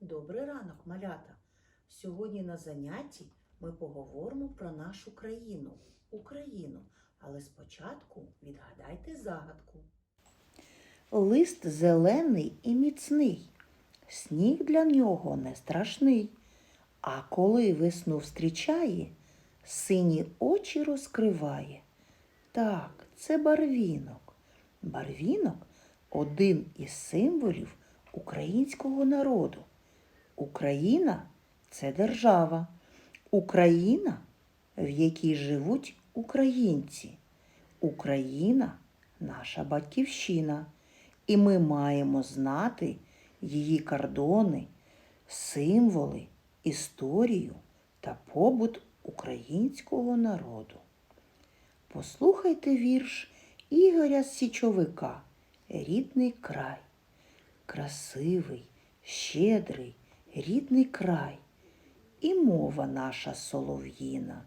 Добрий ранок, малята! Сьогодні на занятті ми поговоримо про нашу країну, Україну. Але спочатку відгадайте загадку. Лист зелений і міцний, сніг для нього не страшний. А коли весну встрічає, сині очі розкриває. Так, це барвінок. Барвінок один із символів українського народу. Україна це держава. Україна, в якій живуть українці. Україна наша батьківщина. І ми маємо знати її кордони, символи, історію та побут українського народу. Послухайте вірш Ігоря Січовика Рідний край. Красивий, щедрий, рідний край. І мова наша солов'їна.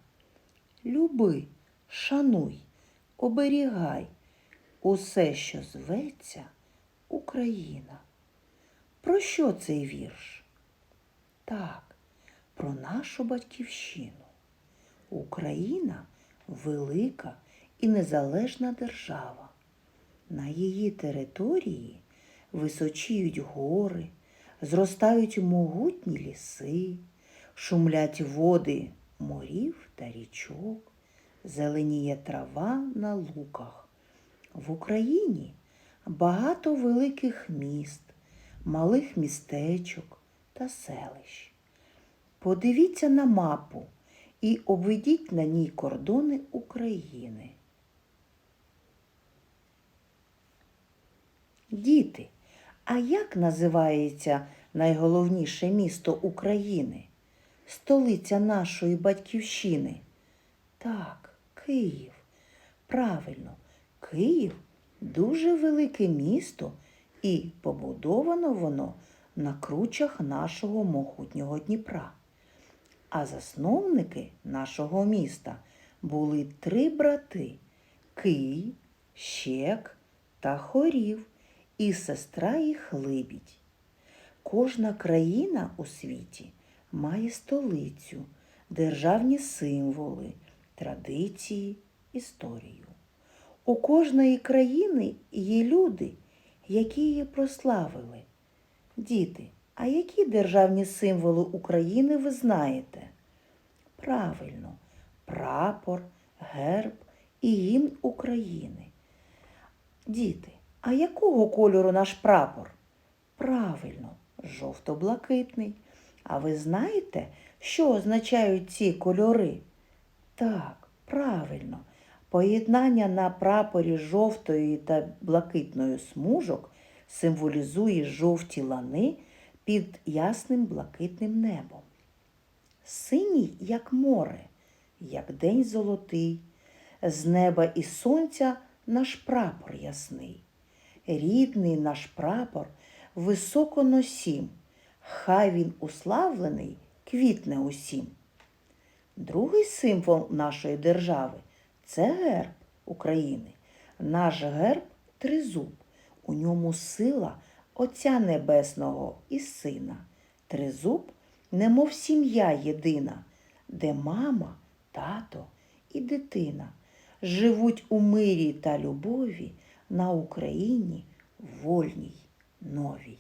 Люби, шануй, оберігай усе, що зветься Україна. Про що цей вірш? Так, про нашу батьківщину. Україна велика і незалежна держава. На її території височіють гори, зростають могутні ліси, шумлять води морів та річок, зеленіє трава на луках. В Україні багато великих міст, малих містечок та селищ. Подивіться на мапу і обведіть на ній кордони України. Діти, а як називається найголовніше місто України? Столиця нашої батьківщини? Так, Київ. Правильно, Київ дуже велике місто і побудовано воно на кручах нашого могутнього Дніпра. А засновники нашого міста були три брати Кий, Щек та Хорів і сестра їх Либідь. Кожна країна у світі має столицю, державні символи, традиції, історію. У кожної країни є люди, які її прославили. Діти, а які державні символи України ви знаєте? Правильно, прапор, герб і гімн України. Діти, а якого кольору наш прапор? Правильно, жовто-блакитний. А ви знаєте, що означають ці кольори? Так, правильно. Поєднання на прапорі жовтої та блакитної смужок символізує жовті лани під ясним блакитним небом. Синій, як море, як день золотий, з неба і сонця наш прапор ясний. Рідний наш прапор високо носім, хай він уславлений квітне усім. Другий символ нашої держави це герб України. Наш герб тризуб. У ньому сила Отця Небесного і Сина. Тризуб, немов сім'я єдина, де мама, тато і дитина живуть у мирі та любові на Україні вольній, новій.